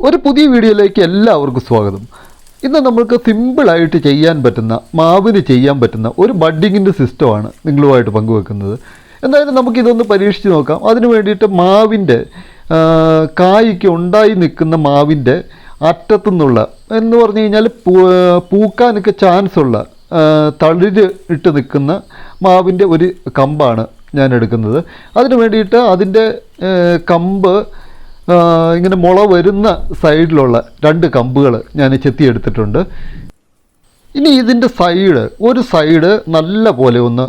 ഒരു പുതിയ വീഡിയോയിലേക്ക് എല്ലാവർക്കും സ്വാഗതം. ഇന്ന് നമ്മൾക്ക് സിമ്പിളായിട്ട് ചെയ്യാൻ പറ്റുന്ന മാവിന് ചെയ്യാൻ പറ്റുന്ന ഒരു ബഡ്ഡിങ്ങിന്റെ സിസ്റ്റമാണ് നിങ്ങളുമായിട്ട് പങ്കുവെക്കുന്നത്. എന്തായാലും നമുക്കിതൊന്ന് പരീക്ഷിച്ച് നോക്കാം. അതിനു വേണ്ടിയിട്ട് മാവിന്റെ കായ്ക്ക് ഉണ്ടായി നിൽക്കുന്ന മാവിന്റെ അറ്റത്തുനിന്നുള്ള എന്ന് പറഞ്ഞു കഴിഞ്ഞാൽ പൂ- പൂക്കാനൊക്കെ ചാൻസ് ഉള്ള ആ, തളിര് ഇട്ട് നിൽക്കുന്ന മാവിന്റെ ഒരു കമ്പാണ് ഞാൻ എടുക്കുന്നത്. അതിന് വേണ്ടിയിട്ട് അതിന്റെ കമ്പ് ഇങ്ങനെ മുള വരുന്ന സൈഡിലുള്ള രണ്ട് കമ്പുകൾ ഞാൻ ചെത്തിയെടുത്തിട്ടുണ്ട് ഇനി ഇതിന്റെ സൈഡ് ഒരു സൈഡ് നല്ല പോലെ ഒന്ന്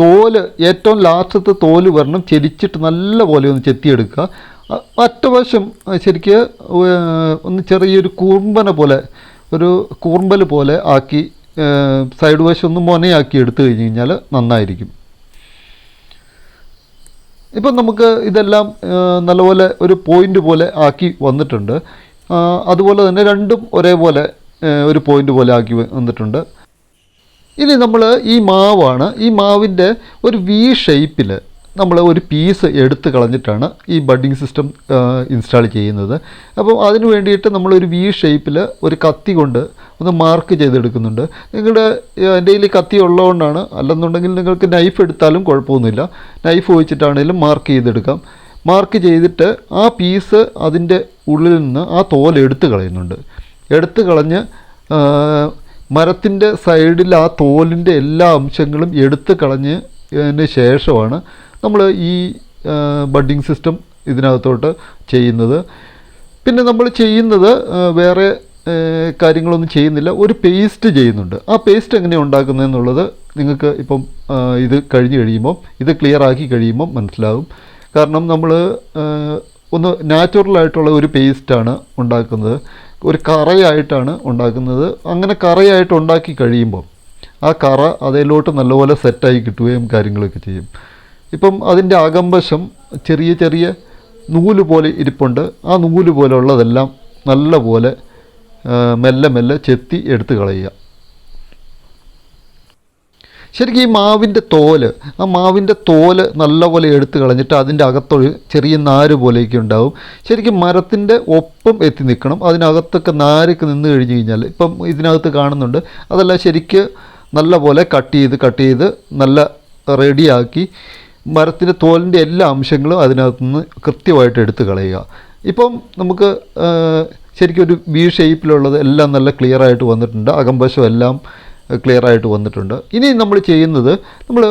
തോൽ ഏറ്റവും ലാസ്റ്റത്തെ തോൽ വരണം ചെരിച്ചിട്ട് നല്ല പോലെ ഒന്ന് ചെത്തിയെടുക്കുക. അ- മറ്റു വശം ശരിക്ക് ഒന്ന് ചെറിയൊരു കൂർമ്പന പോലെ ഒരു കൂർമ്പൽ പോലെ ആക്കി സൈഡ് വശം ഒന്ന് മൊനയാക്കി എടുത്തു കഴിഞ്ഞ് കഴിഞ്ഞാൽ നന്നായിരിക്കും. ഇപ്പം നമുക്ക് ഇതെല്ലാം നല്ലപോലെ ഒരു പോയിന്റ് പോലെ ആക്കി വന്നിട്ടുണ്ട്. അതുപോലെ തന്നെ രണ്ടും ഒരേപോലെ ഒരു പോയിന്റ് പോലെ ആക്കി വന്നിട്ടുണ്ട്. ഇനി നമ്മൾ ഈ മാവാണ് ഈ മാവിന്റെ ഒരു വി ഷേപ്പിൽ നമ്മൾ ഒരു പീസ് എടുത്ത് കളഞ്ഞിട്ടാണ് ഈ ബഡ്ഡിംഗ് സിസ്റ്റം ഇൻസ്റ്റാൾ ചെയ്യുന്നത്. അപ്പോൾ അതിന് വേണ്ടിയിട്ട് നമ്മളൊരു വി ഷേപ്പിൽ ഒരു കത്തി കൊണ്ട് ഒന്ന് മാർക്ക് ചെയ്തെടുക്കുന്നുണ്ട്. നിങ്ങളുടെ എന്റെ കയ്യിൽ കത്തി ഉള്ളതുകൊണ്ടാണ്. അല്ലെന്നുണ്ടെങ്കിൽ നിങ്ങൾക്ക് നൈഫ് എടുത്താലും കുഴപ്പമൊന്നുമില്ല. നൈഫ് വെച്ചിട്ടാണെങ്കിലും മാർക്ക് ചെയ്തെടുക്കാം. മാർക്ക് ചെയ്തിട്ട് ആ പീസ് അതിന്റെ ഉള്ളിൽ നിന്ന് ആ തോൽ എടുത്ത് കളയുന്നുണ്ട്. എടുത്ത് കളഞ്ഞ് മരത്തിന്റെ സൈഡിൽ ആ തോലിന്റെ എല്ലാ അംശങ്ങളും എടുത്ത് കളഞ്ഞ് ശേഷമാണ് നമ്മൾ ഈ ബഡ്ഡിങ് സിസ്റ്റം ഇതിനകത്തോട്ട് ചെയ്യുന്നത്. പിന്നെ നമ്മൾ ചെയ്യുന്നത് വേറെ കാര്യങ്ങളൊന്നും ചെയ്യുന്നില്ല. ഒരു പേസ്റ്റ് ചെയ്യുന്നുണ്ട്. ആ പേസ്റ്റ് എങ്ങനെ ഉണ്ടാക്കുന്നതെന്നുള്ളത് നിങ്ങൾക്ക് ഇപ്പം ഇത് കഴിഞ്ഞ് കഴിയുമ്പം ഇത് ക്ലിയർ ആക്കി കഴിയുമ്പം മനസ്സിലാകും. കാരണം നമ്മൾ ഒന്ന് നാച്ചുറൽ ആയിട്ടുള്ള ഒരു പേസ്റ്റാണ് ഉണ്ടാക്കുന്നത്. ഒരു കറയായിട്ടാണ് ഉണ്ടാക്കുന്നത്. അങ്ങനെ കറയായിട്ട് ഉണ്ടാക്കി കഴിയുമ്പം ആ കറ അതിലോട്ട് നല്ലപോലെ സെറ്റായി കിട്ടുകയും കാര്യങ്ങളൊക്കെ ചെയ്യും. ഇപ്പം അതിന്റെ അകംവശം ചെറിയ ചെറിയ നൂൽ പോലെ ഇരിപ്പുണ്ട്. ആ നൂൽ പോലെ ഉള്ളതെല്ലാം നല്ല പോലെ മെല്ലെ മെല്ലെ ചെത്തി എടുത്ത് കളയുക. ശരിക്കും ഈ മാവിന്റെ തോൽ ആ മാവിന്റെ തോൽ നല്ലപോലെ എടുത്തു കളഞ്ഞിട്ട് അതിന്റെ അകത്തൊരു ചെറിയ നാര് പോലെയൊക്കെ ഉണ്ടാവും. ശരിക്കും മരത്തിന്റെ ഒപ്പം എത്തി നിൽക്കണം. അതിനകത്തൊക്കെ നാരൊക്കെ നിന്ന് കഴിഞ്ഞ് കഴിഞ്ഞാൽ ഇപ്പം ഇതിനകത്ത് കാണുന്നുണ്ട് അതെല്ലാം ശരിക്ക് നല്ല പോലെ കട്ട് ചെയ്ത് കട്ട് ചെയ്ത് നല്ല റെഡിയാക്കി മരത്തിന്റെ തോലിന്റെ എല്ലാ അംശങ്ങളും അതിനകത്ത് നിന്ന് കൃത്യമായിട്ട് എടുത്തു കളയുക. ഇപ്പം നമുക്ക് ശരിക്കും ഒരു വി ഷേപ്പിലുള്ളത് എല്ലാം നല്ല ക്ലിയർ ആയിട്ട് വന്നിട്ടുണ്ട്. അകംവശം എല്ലാം ക്ലിയർ ആയിട്ട് വന്നിട്ടുണ്ട്. ഇനി നമ്മൾ ചെയ്യുന്നത് നമ്മൾ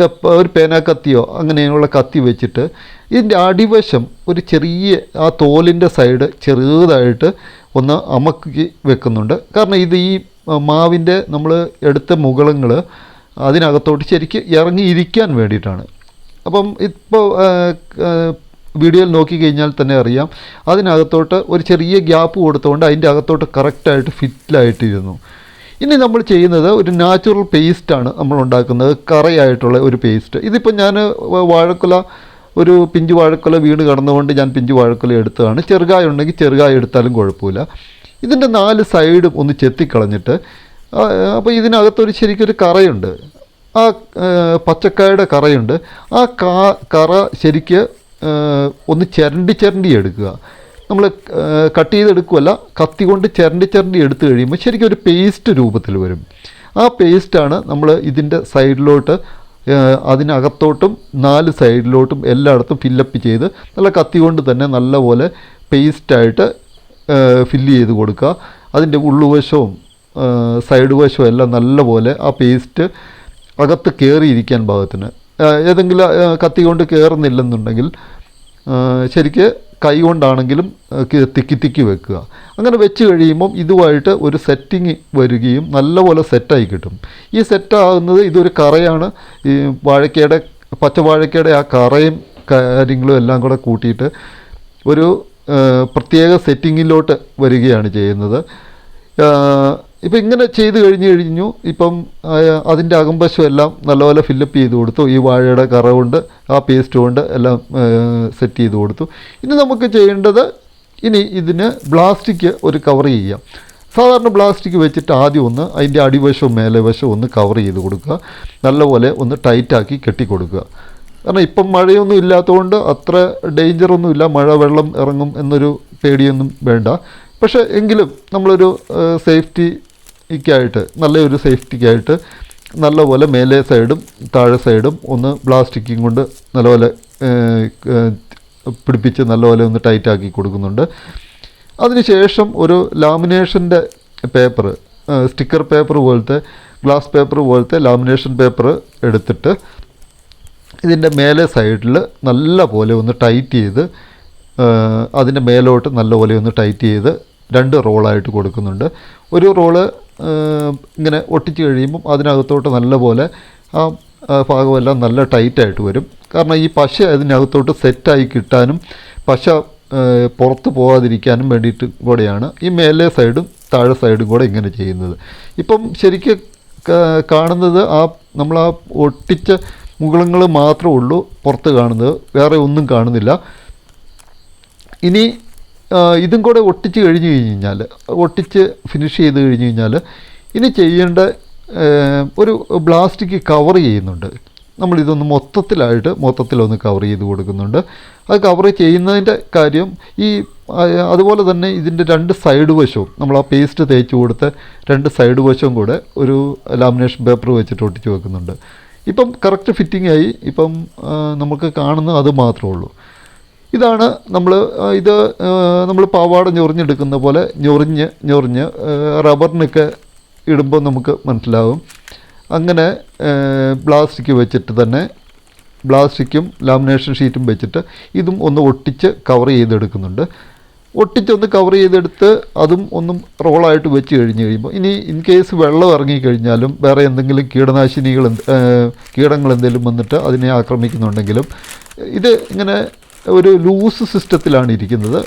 കപ്പ ഒരു കത്തിയോ അങ്ങനെയുള്ള കത്തി വെച്ചിട്ട് ഇതിന്റെ അടിവശം ഒരു ചെറിയ ആ തോലിന്റെ സൈഡ് ചെറുതായിട്ട് ഒന്ന് അമക്കി വെക്കുന്നുണ്ട്. കാരണം ഇത് ഈ മാവിന്റെ നമ്മൾ എടുത്ത മുകളങ്ങൾ അതിനകത്തോട്ട് ശരിക്കും ഇറങ്ങിയിരിക്കാൻ വേണ്ടിയിട്ടാണ്. അപ്പം ഇപ്പോൾ വീഡിയോയിൽ നോക്കിക്കഴിഞ്ഞാൽ തന്നെ അറിയാം. അതിനകത്തോട്ട് ഒരു ചെറിയ ഗ്യാപ്പ് കൊടുത്തുകൊണ്ട് അതിന്റെ അകത്തോട്ട് കറക്റ്റായിട്ട് ഫിറ്റിലായിട്ടിരുന്നു. ഇനി നമ്മൾ ചെയ്യുന്നത് ഒരു നാച്ചുറൽ പേസ്റ്റാണ് നമ്മൾ ഉണ്ടാക്കുന്നത് കറയായിട്ടുള്ള ഒരു പേസ്റ്റ്. ഇതിപ്പോൾ ഞാൻ വാഴക്കുല ഒരു പിഞ്ച് വാഴക്കുല വീണ് കടന്നുകൊണ്ട് ഞാൻ പിഞ്ച് വാഴക്കുല എടുത്തതാണ്. ചെറുകായ ഉണ്ടെങ്കിൽ ചെറുകായ എടുത്താലും കുഴപ്പമില്ല. ഇതിന്റെ നാല് സൈഡും ഒന്ന് ചെത്തിക്കളഞ്ഞിട്ട് അപ്പോൾ ഇതിനകത്തൊരു ശരിക്കൊരു കറയുണ്ട്. ആ പച്ചക്കായുടെ കറയുണ്ട്. ആ കാ കറ ശരിക്ക് ഒന്ന് ചിരണ്ടി ചിരണ്ടി എടുക്കുക. നമ്മൾ കട്ട് ചെയ്തെടുക്കുമല്ല കത്തി കൊണ്ട് ചിരണ്ടി ചിരണ്ടി എടുത്തു കഴിയുമ്പോൾ ശരിക്കും ഒരു പേസ്റ്റ് രൂപത്തിൽ വരും. ആ പേസ്റ്റാണ് നമ്മൾ ഇതിന്റെ സൈഡിലോട്ട് അതിനകത്തോട്ടും നാല് സൈഡിലോട്ടും എല്ലായിടത്തും ഫില്ലപ്പ് ചെയ്ത് നല്ല കത്തി കൊണ്ട് തന്നെ നല്ലപോലെ പേസ്റ്റായിട്ട് ഫില്ല് ചെയ്ത് കൊടുക്കുക. അതിന്റെ ഉള്ളുവശവും സൈഡ് വശവും എല്ലാം നല്ലപോലെ ആ പേസ്റ്റ് അകത്ത് കയറിയിരിക്കാൻ പാകത്തിന് ഏതെങ്കിലും കത്തി കൊണ്ട് കയറുന്നില്ലെന്നുണ്ടെങ്കിൽ ശരിക്ക് കൈ കൊണ്ടാണെങ്കിലും തിക്കി തിക്കി വെക്കുക. അങ്ങനെ വെച്ച് കഴിയുമ്പം ഇതുമായിട്ട് ഒരു സെറ്റിങ് വരികയും നല്ലപോലെ സെറ്റായി കിട്ടും. ഈ സെറ്റാകുന്നത് ഇതൊരു കറയാണ്. ഈ വാഴക്കയുടെ പച്ചവാഴക്കയുടെ ആ കറയും കാര്യങ്ങളും എല്ലാം കൂടെ കൂട്ടിയിട്ട് ഒരു പ്രത്യേക സെറ്റിങ്ങിലോട്ട് വരികയാണ് ചെയ്യുന്നത്. ഇപ്പം ഇങ്ങനെ ചെയ്ത് കഴിഞ്ഞ് കഴിഞ്ഞു. ഇപ്പം അതിന്റെ അകമ്പശം എല്ലാം നല്ലപോലെ ഫില്ലപ്പ് ചെയ്ത് കൊടുത്തു. ഈ വാഴയുടെ കറ കൊണ്ട് ആ പേസ്റ്റ് കൊണ്ട് എല്ലാം സെറ്റ് ചെയ്ത് കൊടുത്തു. ഇനി നമുക്ക് ചെയ്യേണ്ടത് ഇനി ഇതിന് പ്ലാസ്റ്റിക് ഒരു കവർ ചെയ്യാം. സാധാരണ പ്ലാസ്റ്റിക് വെച്ചിട്ട് ആദ്യം ഒന്ന് അതിന്റെ അടിവശവും മേലെ വശവും ഒന്ന് കവർ ചെയ്ത് കൊടുക്കുക. നല്ലപോലെ ഒന്ന് ടൈറ്റാക്കി കെട്ടിക്കൊടുക്കുക. കാരണം ഇപ്പം മഴയൊന്നും ഇല്ലാത്തതുകൊണ്ട് അത്ര ഡേഞ്ചറൊന്നും ഇല്ല. മഴ വെള്ളം ഇറങ്ങും എന്നൊരു പേടിയൊന്നും വേണ്ട. പക്ഷേ എങ്കിലും നമ്മളൊരു സേഫ്റ്റിക്കായിട്ട് നല്ലൊരു സേഫ്റ്റിക്കായിട്ട് നല്ലപോലെ മേലെ സൈഡും താഴെ സൈഡും ഒന്ന് പ്ലാസ്റ്റിക്കും കൊണ്ട് നല്ലപോലെ പിടിപ്പിച്ച് നല്ലപോലെ ഒന്ന് ടൈറ്റാക്കി കൊടുക്കുന്നുണ്ട്. അതിനുശേഷം ഒരു ലാമിനേഷന്റെ പേപ്പർ സ്റ്റിക്കർ പേപ്പർ പോലത്തെ ഗ്ലാസ് പേപ്പർ പോലത്തെ ലാമിനേഷൻ പേപ്പർ എടുത്തിട്ട് ഇതിന്റെ മേലെ സൈഡിൽ നല്ല പോലെ ഒന്ന് ടൈറ്റ് ചെയ്ത് അതിന്റെ മേലോട്ട് നല്ലപോലെ ഒന്ന് ടൈറ്റ് ചെയ്ത് രണ്ട് റോളായിട്ട് കൊടുക്കുന്നുണ്ട്. ഒരു റോൾ ഇങ്ങനെ ഒട്ടിച്ച് കഴിയുമ്പം അതിനകത്തോട്ട് നല്ലപോലെ ആ ഭാഗമെല്ലാം നല്ല ടൈറ്റായിട്ട് വരും. കാരണം ഈ പശ അതിനകത്തോട്ട് സെറ്റായി കിട്ടാനും പശ പുറത്ത് പോകാതിരിക്കാനും വേണ്ടിയിട്ട് കൂടെയാണ് ഈ മേലെ സൈഡും താഴെ സൈഡും കൂടെ ഇങ്ങനെ ചെയ്യുന്നത്. ഇപ്പം ശരിക്കും കാണുന്നത് ആ നമ്മൾ ആ ഒട്ടിച്ച മുകളങ്ങൾ മാത്രമേ ഉള്ളൂ പുറത്ത് കാണുന്നത്. വേറെ ഒന്നും കാണുന്നില്ല. ഇനി ഇതും കൂടെ ഒട്ടിച്ച് കഴിഞ്ഞ് കഴിഞ്ഞാൽ ഒട്ടിച്ച് ഫിനിഷ് ചെയ്ത് കഴിഞ്ഞ് കഴിഞ്ഞാൽ ഇനി ചെയ്യേണ്ട ഒരു പ്ലാസ്റ്റിക് കവർ ചെയ്യുന്നുണ്ട്. നമ്മളിതൊന്ന് മൊത്തത്തിലായിട്ട് മൊത്തത്തിലൊന്ന് കവർ ചെയ്ത് കൊടുക്കുന്നുണ്ട്. അത് കവർ ചെയ്യുന്നതിന്റെ കാര്യം ഈ അതുപോലെ തന്നെ ഇതിന്റെ രണ്ട് സൈഡ് വശവും നമ്മൾ ആ പേസ്റ്റ് തേച്ച് കൊടുത്ത് രണ്ട് സൈഡ് വശവും കൂടെ ഒരു ലാമിനേഷൻ പേപ്പർ വെച്ചിട്ട് ഒട്ടിച്ച് വെക്കുന്നുണ്ട്. ഇപ്പം കറക്റ്റ് ഫിറ്റിംഗ് ആയി. ഇപ്പം നമുക്ക് കാണുന്ന അത് മാത്രമേ ഉള്ളൂ. ഇതാണ് നമ്മൾ ഇത് നമ്മൾ പാവാട ഞൊറിഞ്ഞെടുക്കുന്ന പോലെ ഞൊറിഞ്ഞ് ഞൊറിഞ്ഞ് റബ്ബറിനൊക്കെ ഇടുമ്പോൾ നമുക്ക് മനസ്സിലാവും. അങ്ങനെ പ്ലാസ്റ്റിക് വെച്ചിട്ട് തന്നെ പ്ലാസ്റ്റിക്കും ലാമിനേഷൻ ഷീറ്റും വെച്ചിട്ട് ഇതും ഒന്ന് ഒട്ടിച്ച് കവർ ചെയ്തെടുക്കുന്നുണ്ട്. ഒട്ടിച്ചൊന്ന് കവർ ചെയ്തെടുത്ത് അതും ഒന്നും റോളായിട്ട് വെച്ച് കഴിഞ്ഞ് കഴിയുമ്പോൾ ഇനി ഇൻ കേസ് വെള്ളം ഇറങ്ങിക്കഴിഞ്ഞാലും വേറെ എന്തെങ്കിലും കീടനാശിനികൾ കീടങ്ങൾ എന്തെങ്കിലും വന്നിട്ട് അതിനെ ആക്രമിക്കുന്നുണ്ടെങ്കിലും ഇത് ഇങ്ങനെ ഒരു ലൂസ് സിസ്റ്റത്തിലാണ് ഇരിക്കുന്നത്.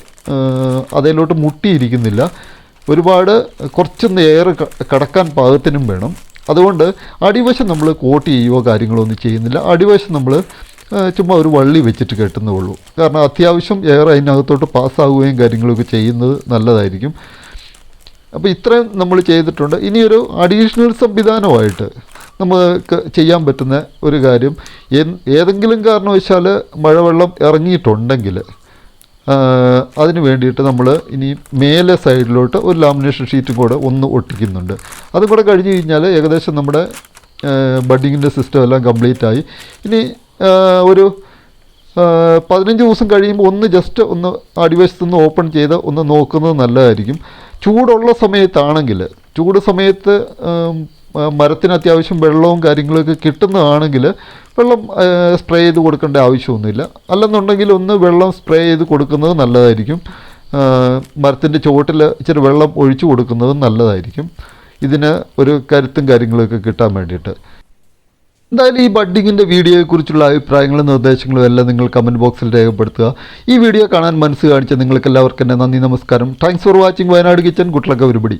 അതിലോട്ട് മുട്ടിയിരിക്കുന്നില്ല. ഒരുപാട് കുറച്ചൊന്ന് എയർ കടക്കാൻ പാകത്തിനും വേണം. അതുകൊണ്ട് അടിവശം നമ്മൾ കോട്ട് ചെയ്യുകയോ കാര്യങ്ങളോ ഒന്നും ചെയ്യുന്നില്ല. അടിവശം നമ്മൾ ചുമ്മാ ഒരു വള്ളി വെച്ചിട്ട് കെട്ടുന്നേ ഉള്ളൂ കാരണം അത്യാവശ്യം എയർ അതിനകത്തോട്ട് പാസ്സാവുകയും കാര്യങ്ങളൊക്കെ ചെയ്യുന്നത് നല്ലതായിരിക്കും. അപ്പോൾ ഇത്രയും നമ്മൾ ചെയ്തിട്ടുണ്ട്. ഇനിയൊരു അഡീഷണൽ സംവിധാനമായിട്ട് നമുക്ക് ചെയ്യാൻ പറ്റുന്ന ഒരു കാര്യം ഏതെങ്കിലും കാരണവശാൽ മഴവെള്ളം ഇറങ്ങിയിട്ടുണ്ടെങ്കിൽ അതിന് വേണ്ടിയിട്ട് നമ്മൾ ഇനി മേലെ സൈഡിലോട്ട് ഒരു ലാമിനേഷൻ ഷീറ്റും കൂടെ ഒന്ന് ഒട്ടിക്കുന്നുണ്ട്. അതും കൂടെ കഴിഞ്ഞ് കഴിഞ്ഞാൽ ഏകദേശം നമ്മുടെ ബഡിങ്ങിന്റെ സിസ്റ്റം എല്ലാം കംപ്ലീറ്റ് ആയി ഇനി ഒരു പതിനഞ്ച് ദിവസം കഴിയുമ്പോൾ ഒന്ന് ജസ്റ്റ് ഒന്ന് അടിവശത്ത് നിന്ന് ഓപ്പൺ ചെയ്ത് ഒന്ന് നോക്കുന്നത് നല്ലതായിരിക്കും. ചൂടുള്ള സമയത്താണെങ്കിൽ ചൂട് സമയത്ത് മരത്തിന് അത്യാവശ്യം വെള്ളവും കാര്യങ്ങളൊക്കെ കിട്ടുന്നതാണെങ്കിൽ വെള്ളം സ്പ്രേ ചെയ്ത് കൊടുക്കേണ്ട ആവശ്യമൊന്നുമില്ല. അല്ലെന്നുണ്ടെങ്കിൽ ഒന്ന് വെള്ളം സ്പ്രേ ചെയ്ത് കൊടുക്കുന്നത് നല്ലതായിരിക്കും. മരത്തിന്റെ ചുവട്ടിൽ ഇച്ചിരി വെള്ളം ഒഴിച്ചു കൊടുക്കുന്നത് നല്ലതായിരിക്കും. ഇതിന് ഒരു കരുത്തും കാര്യങ്ങളൊക്കെ കിട്ടാൻ വേണ്ടിയിട്ട്. എന്തായാലും ഈ ബഡ്ഡിങ്ങിന്റെ വീഡിയോയെക്കുറിച്ചുള്ള അഭിപ്രായങ്ങളും നിർദ്ദേശങ്ങളും എല്ലാം നിങ്ങൾ കമന്റ് ബോക്സിൽ രേഖപ്പെടുത്തുക. ഈ വീഡിയോ കാണാൻ മനസ്സ് കാണിച്ച നിങ്ങൾക്ക് എല്ലാവർക്കും തന്നെ നന്ദി നമസ്കാരം. Thanks for watching Wayanad kitchen good everybody